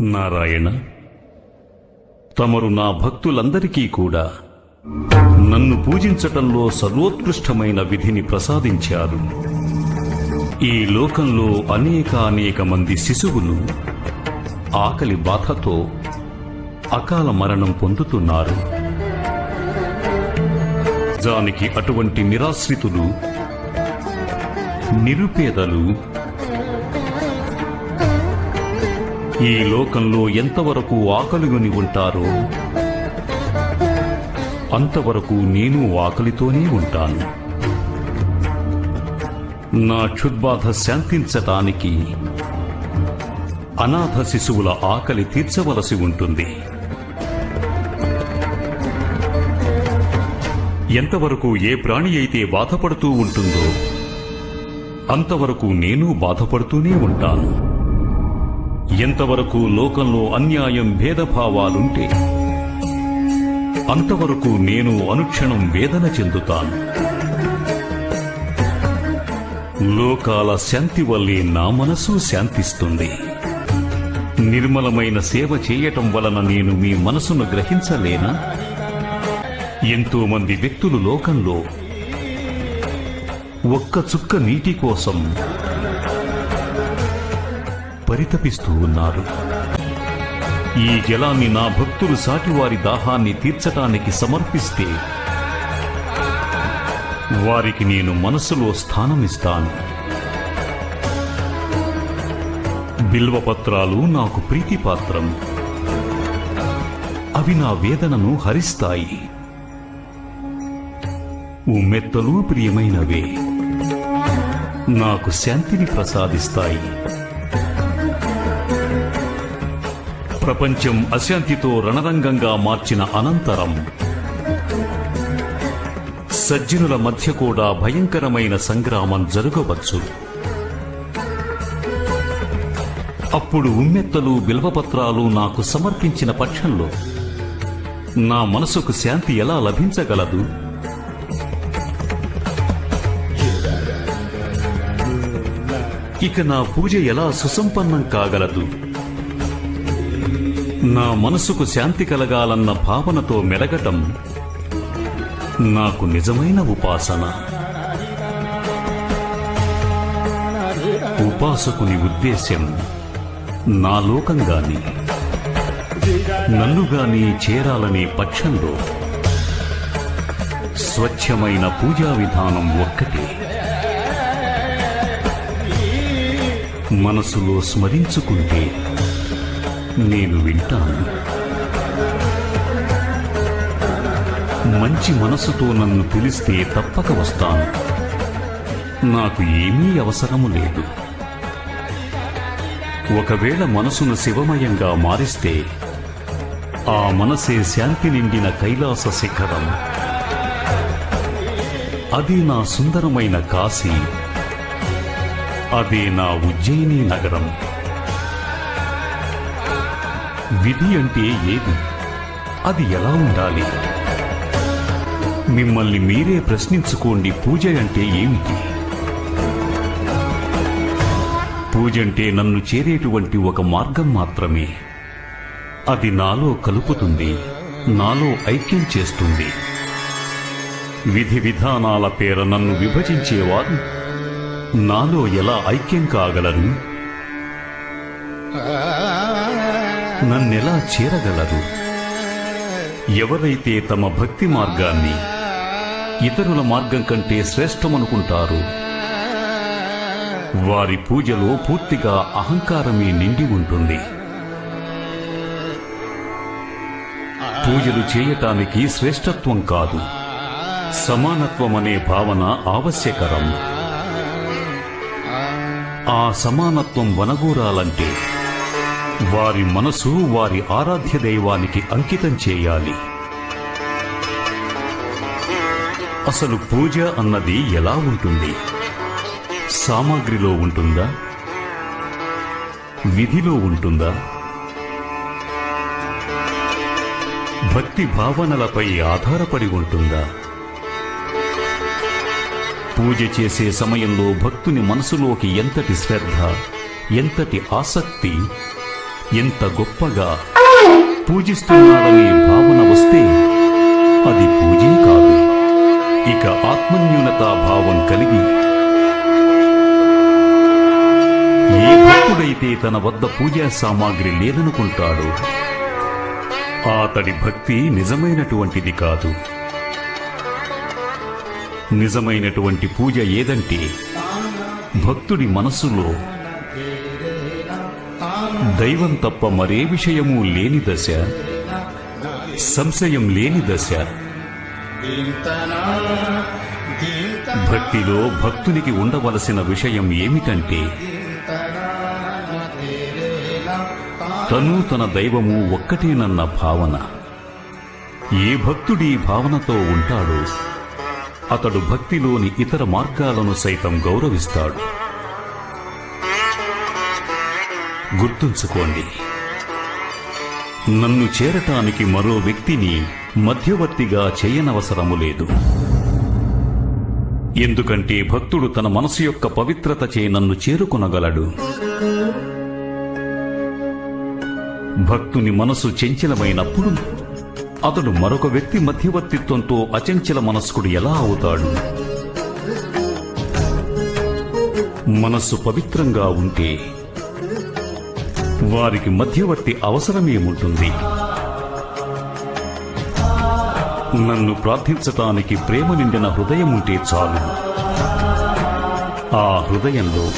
నారాయణ తమరు నా భక్తులందరికీ కూడా నన్ను పూజించటంలో సర్వోత్కృష్టమైన విధిని ప్రసాదించారు. ఈ లోకంలో అనేక అనేక మంది శిశువులు ఆకలి బాధతో అకాల మరణం పొందుతున్నారు. నిజానికి అటువంటి నిరాశ్రితులు నిరుపేదలు ఈ లోకంలో ఎంతవరకు ఆకలిగొని ఉంటారో అంతవరకు నేను ఆకలితోనే ఉంటాను. నా క్షుద్బాధ శాంతించటానికి అనాథ శిశువుల ఆకలి తీర్చవలసి ఉంటుంది. ఎంతవరకు ఏ ప్రాణి అయితే బాధపడుతూ ఉంటుందో అంతవరకు నేను బాధపడుతూనే ఉంటాను. ఎంతవరకు లోకంలో అన్యాయం భేదభావాలుంటే అంతవరకు నేను అనుక్షణం వేదన చెందుతాను. లోకాల శాంతి వల్లే నా మనసు శాంతిస్తుంది. నిర్మలమైన సేవ చేయటం వలన నేను మీ మనసును గ్రహించలేనా? ఎంతో మంది వ్యక్తులు లోకంలో ఒక్క చుక్క నీటి కోసం పరితపిస్తూ ఉన్నారు. ఈ జలాన్ని నా భక్తులు సాటివారి దాహాన్ని తీర్చటానికి సమర్పిస్తే వారికి నేను మనసులో స్థానమిస్తాను. బిల్వపత్రాలు నాకు ప్రీతిపాత్రం. అవి నా వేదనను హరిస్తాయి. ఉమ్మెత్తలు ప్రియమైనవే. నాకు శాంతిని ప్రసాదిస్తాయి. ప్రపంచం అశాంతితో రణరంగంగా మార్చిన అనంతరం సజ్జనుల మధ్య కూడా భయంకరమైన సంగ్రామం జరగవచ్చు. అప్పుడు ఉమ్మెత్తలు బిల్వపత్రాలు నాకు సమర్పించిన పక్షంలో నా మనసుకు శాంతి ఎలా లభించగలదు? ఇక నా పూజ ఎలా సుసంపన్నం కాగలదు? నా మనసుకు శాంతి కలగాలన్న భావనతో మెలగటం నాకు నిజమైన ఉపాసన. ఉపాసకుని ఉద్దేశ్యం నా లోకం నన్నుగాని నన్ను చేరాలనే పక్షంలో స్వచ్ఛమైన పూజా విధానం ఒక్కటే. మనసులో స్మరించుకుంటే నేను వింటాను. మంచి మనసుతో నన్ను పిలిస్తే తప్పక వస్తాను. నాకు ఏమీ అవసరము లేదు. ఒకవేళ మనసును శివమయంగా మారిస్తే ఆ మనసే శాంతి నిండిన కైలాస శిఖరం. అది నా సుందరమైన కాశీ. అదే నా ఉజ్జయిని నగరం. విధి అంటే ఏది? అది ఎలా ఉండాలి? మిమ్మల్ని మీరే ప్రశ్నించుకోండి పూజ అంటే ఏమిటి? పూజ అంటే నన్ను చేరేటువంటి ఒక మార్గం మాత్రమే. అది నాలో కలుపుతుంది నాలో ఐక్యం చేస్తుంది. విధి విధానాల పేర నన్ను విభజించేవారు నాలో ఎలా ఐక్యం కాగలరు? నన్నెలా చేరగలరు ఎవరైతే తమ భక్తి మార్గాన్ని ఇతరుల మార్గం కంటే శ్రేష్టమనుకుంటారు వారి పూజలో పూర్తిగా అహంకారమే నిండి ఉంటుంది. పూజలు చేయటానికి శ్రేష్టత్వం కాదు సమానత్వం అనే భావన ఆవశ్యకరం. ఆ సమానత్వం వనగూరాలంటే వారి మనసు వారి ఆరాధ్య దైవానికి అంకితం చేయాలి. అసలు పూజ అన్నది ఎలా ఉంటుంది? సామాగ్రిలో ఉంటుందా? విధిలో ఉంటుందా? భక్తి భావనలపై ఆధారపడి ఉంటుందా? పూజ చేసే సమయంలో భక్తుని మనసులోకి ఎంతటి శ్రద్ధ ఎంతటి ఆసక్తి ఎంత గొప్పగా పూజిస్తున్నాడనే భావన వస్తే అది పూజే కాదు. ఇక ఆత్మన్యూనతా భావం కలిగి ఏ భక్తుడైతే తన వద్ద పూజా సామాగ్రి లేదనుకుంటాడో అతడి భక్తి నిజమైనటువంటిది కాదు. నిజమైనటువంటి పూజ ఏదంటే భక్తుడి మనస్సులో దైవం తప్ప మరే విషయము లేని దశ. సంశయం లేని దశ. భక్తిలో భక్తునికి ఉండవలసిన విషయం ఏమిటంటే తను తన దైవము ఒక్కటేనన్న భావన. ఏ భక్తుడి భావనతో ఉంటాడో అతడు భక్తిలోని ఇతర మార్గాలను సైతం గౌరవిస్తాడు. గుర్తుంచుకోండి. నన్ను చేరటానికి మరో వ్యక్తిని మధ్యవర్తిగా చేయనవసరము లేదు. ఎందుకంటే భక్తుడు తన మనసు యొక్క పవిత్రత చే నన్ను చేరుకొనగలడు. భక్తుని మనసు చెంచలమైనప్పుడు అతడు మరొక వ్యక్తి మధ్యవర్తిత్వంతో అచంచల మనస్కుడు ఎలా అవుతాడు? మనస్సు పవిత్రంగా ఉంటే వారికి మధ్యవర్తి అవసరమేముంటుంది నన్ను ప్రార్థించటానికి ప్రేమ నిండిన హృదయం ఉంటే చాలు. ఆ హృదయంలో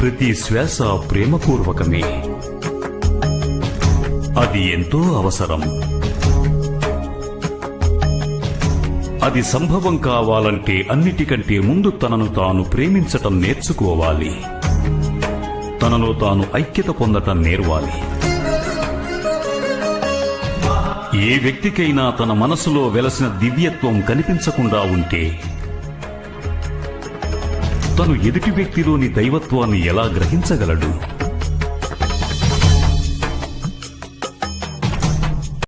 ప్రతి శ్వాస ప్రేమపూర్వకమే. అది ఎంతో అవసరం. అది సంభవం కావాలంటే అన్నిటికంటే ముందు తనను తాను ప్రేమించటం నేర్చుకోవాలి. తనలో తాను ఐక్యత పొందటం నేర్వాలి. ఏ వ్యక్తికైనా తన మనసులో వెలసిన దివ్యత్వం కనిపించకుండా ఉంటే తను ఎదుటి వ్యక్తిలోని దైవత్వాన్ని ఎలా గ్రహించగలడు?